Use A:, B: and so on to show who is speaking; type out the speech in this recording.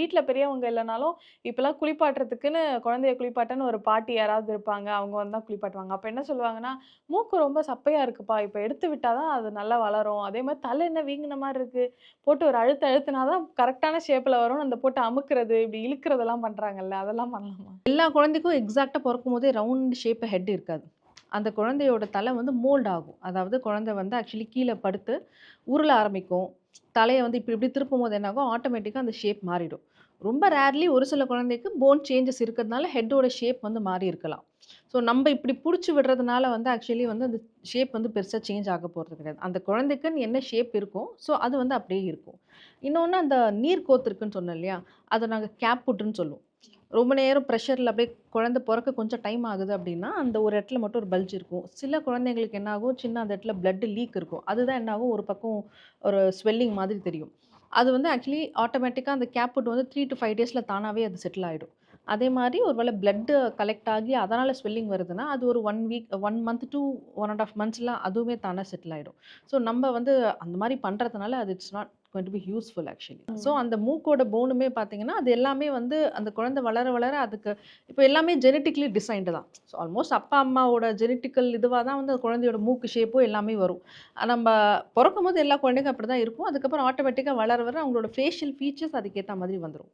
A: வீட்டில் பெரியவங்க இல்லைனாலும் இப்போலாம் குளிப்பாட்டுறதுக்குன்னு குழந்தைய குளிப்பாட்டன்னு ஒரு பாட்டி யாராவது இருப்பாங்க. அவங்க வந்து தான் குளிப்பாட்டுவாங்க. அப்போ என்ன சொல்லுவாங்கன்னா, "மூக்கு ரொம்ப சப்பையாக இருக்குப்பா. இப்போ எடுத்து விட்டால் தான் அது நல்லா வளரும். அதே மாதிரி தலை என்ன வீங்கின மாதிரி இருக்குது போட்டு ஒரு அழுத்த அழுத்துனா தான் கரெக்டான ஷேப்பில் வரும்னு" அந்த போட்டு அமுக்கிறது இப்படி இழுக்கிறதெல்லாம் பண்ணுறாங்கல்ல அதெல்லாம் பண்ணலாமா?
B: எல்லா குழந்தைக்கும் எக்ஸாக்டாக பிறக்கும் போதே ரவுண்ட் ஷேப் ஹெட் இருக்காது. அந்த குழந்தையோட தலை வந்து மோல்ட் ஆகும். அதாவது குழந்தை வந்து ஆக்சுவலி கீழே படுத்து உருள ஆரம்பிக்கும். தலையை வந்து இப்படி இப்படி திருப்பும்போது என்னாகும், ஆட்டோமேட்டிக்காக அந்த ஷேப் மாறிடும். ரொம்ப ரேர்லி ஒரு சில குழந்தைக்கு போன் சேஞ்சஸ் இருக்கிறதுனால ஹெட்டோட ஷேப் வந்து மாறி இருக்கலாம். ஸோ நம்ம இப்படி பிடிச்சி விடுறதுனால வந்து ஆக்சுவலி வந்து அந்த ஷேப் வந்து பெருசாக சேஞ்ச் ஆக போகிறது கிடையாது. அந்த குழந்தைக்குன்னு என்ன ஷேப் இருக்கும் ஸோ அது வந்து அப்படியே இருக்கும். இன்னொன்று அந்த நீர் கோத்து இருக்குன்னு இல்லையா? அதை நாங்கள் கேப் புட்டுன்னு சொல்லுவோம். ரொம்ப நேரம் ப்ரெஷரில் அப்படியே குழந்தை பிறக்க கொஞ்சம் டைம் ஆகுது அப்படின்னா, அந்த ஒரு இடத்துல மட்டும் ஒரு பல்ஜ் இருக்கும். சில குழந்தைங்களுக்கு என்ன ஆகும், சின்ன அந்த இடத்துல பிளட் லீக் இருக்கும். அதுதான் என்ன ஆகும், ஒரு பக்கம் ஒரு ஸ்வெல்லிங் மாதிரி தெரியும். அது வந்து ஆக்சுவலி ஆட்டோமேட்டிக்காக அந்த கேப் புட் வந்து த்ரீ டு ஃபைவ் டேஸில் தானாகவே அது செட்டில் ஆகிடும் அதே மாதிரி ஒரு வேளை பிளட்டு கலெக்ட் ஆகி அதனால் ஸ்வெல்லிங் வருதுன்னா, அது ஒரு one week one month two one and half மந்த்ஸ்லாம் அதுவுமே தானே செட்டில் ஆகிடும் ஸோ நம்ம வந்து அந்த மாதிரி பண்ணுறதுனால அது it's not going to be useful actually. So. அந்த மூக்கோட போனுமே பார்த்தீங்கன்னா, அது எல்லாமே வந்து அந்த குழந்தை வளர வளர அதுக்கு இப்ப எல்லாமே ஜெனடிக்கலி டிசைன்டு தான். ஸோ ஆல்மோஸ்ட் அப்பா, அம்மாவோட ஜெனடிக்கல் இதுவா தான் வந்து அந்த குழந்தையோட மூக்கு ஷேப்பும் எல்லாமே வரும். நம்ப பொறக்கும்போது எல்லா குழந்தைக்கும் அப்படிதான் இருக்கும். அதுக்கப்புறம் ஆட்டோமேட்டிக்கா வளர வளர அவங்களோட ஃபேஷியல் ஃபீச்சர்ஸ் அதுக்கேத்த மாதிரி வந்துரும்.